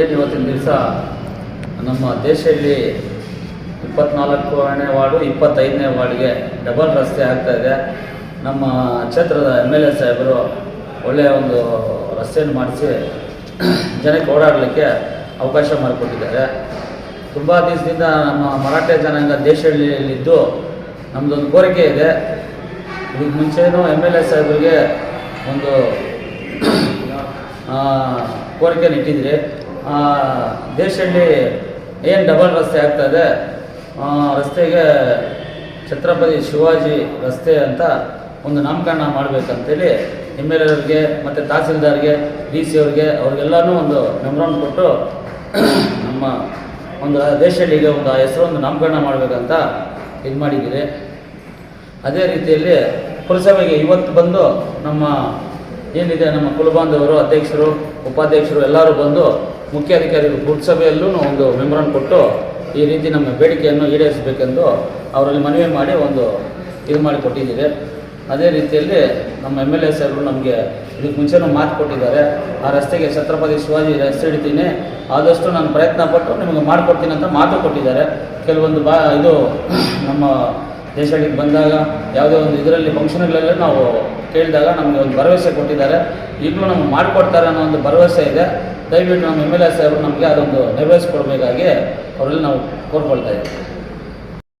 ಏನು ಇವತ್ತಿನ ದಿವಸ? ನಮ್ಮ ದೇಶದಲ್ಲಿ ಇಪ್ಪತ್ನಾಲ್ಕನೇ ವಾರ್ಡು, ಇಪ್ಪತ್ತೈದನೇ ವಾರ್ಡ್ಗೆ ಡಬಲ್ ರಸ್ತೆ ಆಗ್ತಾ ಇದೆ. ನಮ್ಮ ಕ್ಷೇತ್ರದ ಎಂ ಎಲ್ ಎ ಸಾಹೇಬರು ಒಳ್ಳೆಯ ಒಂದು ರಸ್ತೆಯನ್ನು ಮಾಡಿಸಿ ಜನಕ್ಕೆ ಓಡಾಡಲಿಕ್ಕೆ ಅವಕಾಶ ಮಾಡಿಕೊಟ್ಟಿದ್ದಾರೆ. ತುಂಬ ದಿವಸದಿಂದ ನಮ್ಮ ಮರಾಠ ಜನಾಂಗ ದೇಶದಲ್ಲಿದ್ದು ನಮ್ಮದೊಂದು ಕೋರಿಕೆ ಇದೆ. ಇದಕ್ಕೆ ಮುಂಚೆನೂ ಎಂ ಎಲ್ ಎ ಸಾಹೇಬರಿಗೆ ಒಂದು ಕೋರಿಕೆ ಇಟ್ಟಿದ್ರಿ. ದೇಶದಲ್ಲಿ ಏನು ಡಬಲ್ ರಸ್ತೆ ಆಗ್ತಾಯಿದೆ ರಸ್ತೆಗೆ ಛತ್ರಪತಿ ಶಿವಾಜಿ ರಸ್ತೆ ಅಂತ ಒಂದು ನಾಮಕರಣ ಮಾಡಬೇಕಂತೇಳಿ ಎಂ ಎಲ್ ಎವ್ರಿಗೆ ಮತ್ತು ತಹಸೀಲ್ದಾರ್ಗೆ ಡಿ ಸಿ ಅವ್ರಿಗೆ ಅವ್ರಿಗೆಲ್ಲನೂ ಒಂದು ಮೆಮ್ರಾನ್ ಕೊಟ್ಟು ನಮ್ಮ ಒಂದು ದೇಶದಲ್ಲಿಗೆ ಒಂದು ಆ ಹೆಸರು ಒಂದು ನಾಮಕರಣ ಮಾಡಬೇಕಂತ ಇದು ಮಾಡಿದ್ದೀರಿ ಅದೇ ರೀತಿಯಲ್ಲಿ ಪುರಸಭೆಗೆ ಇವತ್ತು ಬಂದು ನಮ್ಮ ಏನಿದೆ ನಮ್ಮ ಕುಲಬಾಂಧವರು, ಅಧ್ಯಕ್ಷರು, ಉಪಾಧ್ಯಕ್ಷರು ಎಲ್ಲರೂ ಬಂದು ಮುಖ್ಯ ಅಧಿಕಾರಿಗಳು ಪುರಸಭೆಯಲ್ಲೂ ಒಂದು ಮೆಮೊರನ್ ಕೊಟ್ಟು ಈ ರೀತಿ ನಮ್ಮ ಬೇಡಿಕೆಯನ್ನು ಈಡೇರಿಸಬೇಕೆಂದು ಅವರಲ್ಲಿ ಮನವಿ ಮಾಡಿ ಒಂದು ಇದು ಮಾಡಿ ಕೊಟ್ಟಿದ್ದೀರಿ ಅದೇ ರೀತಿಯಲ್ಲಿ ನಮ್ಮ ಎಂ ಎಲ್ ಎ ಸರ್ಗಳು ನಮಗೆ ಇದಕ್ಕೆ ಮುಂಚೆನೂ ಮಾತು ಕೊಟ್ಟಿದ್ದಾರೆ. ಆ ರಸ್ತೆಗೆ ಛತ್ರಪತಿ ಶಿವಾಜಿ ರಸ್ತೆ ಹಿಡಿತೀನಿ. ಆದಷ್ಟು ನಾನು ಪ್ರಯತ್ನ ಪಟ್ಟು ನಿಮಗೆ ಮಾಡಿಕೊಡ್ತೀನಿ ಅಂತ ಮಾತು ಕೊಟ್ಟಿದ್ದಾರೆ. ಕೆಲವೊಂದು ಬಾ, ಇದು ನಮ್ಮ ದೇಶಗಳಿಗೆ ಬಂದಾಗ ಯಾವುದೇ ಒಂದು ಇದರಲ್ಲಿ ಫಂಕ್ಷನ್ಗಳಲ್ಲೇ ನಾವು ಕೇಳಿದಾಗ ನಮಗೆ ಒಂದು ಭರವಸೆ ಕೊಟ್ಟಿದ್ದಾರೆ. ಈಗಲೂ ನಮ್ಗೆ ಮಾಡಿಕೊಡ್ತಾರೆ ಅನ್ನೋ ಒಂದು ಭರವಸೆ ಇದೆ. ದಯವಿಟ್ಟು ನಮ್ಮ ಎಂ ಎಲ್ ಎ ಸಾಹೇಬರು ನಮಗೆ ಅದೊಂದು ನೆರವೇರಿಸ್ಕೊಡ್ಬೇಕಾಗಿ ಅವರಲ್ಲಿ ನಾವು ಕೋರ್ಕೊಳ್ತಾ ಇದ್ದೀವಿ.